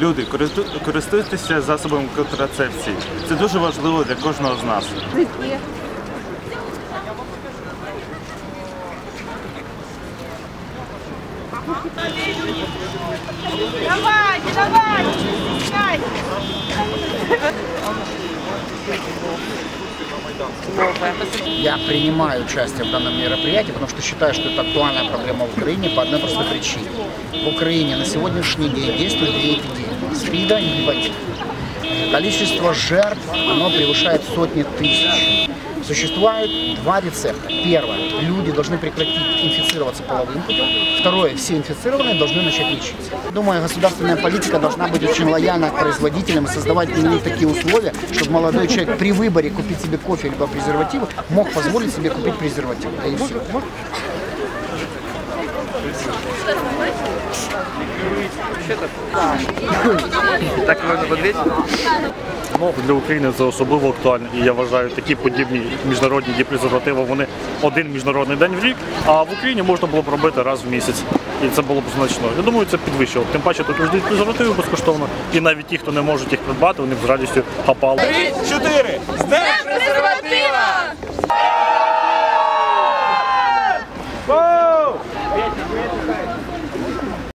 Люди, користу- користуйтеся засобами контрацепції. Це дуже важливо для кожного з нас. Давайте, давайте, Я принимаю участие в данном мероприятии, потому что считаю, что это актуальная проблема в Украине по одной простой причине. В Украине на сегодняшний день действуют две эпидемии – СПИДа и гепатита. Количество жертв, оно превышает сотни тысяч. Существует два рецепта. Первое. Люди должны прекратить инфицироваться половым путем. Второе. Все инфицированные должны начать лечиться. Думаю, государственная политика должна быть очень лояльна к производителям и создавать для них такие условия, чтобы молодой человек при выборе купить себе кофе либо презервативы мог позволить себе купить презервативы. Да и все. Так можна подивитися? Ну, для України це особливо актуально. І я вважаю, такі подібні міжнародні діпрезервативи. вони один міжнародний день в рік, а в Україні можна було б робити раз в місяць. І це було б значно. Я думаю, це підвищило. Тим паче тут роздають презервативи безкоштовно. І навіть ті, хто не можуть їх придбати, вони б з радістю хапали. Три, чотири! З днем презервативів!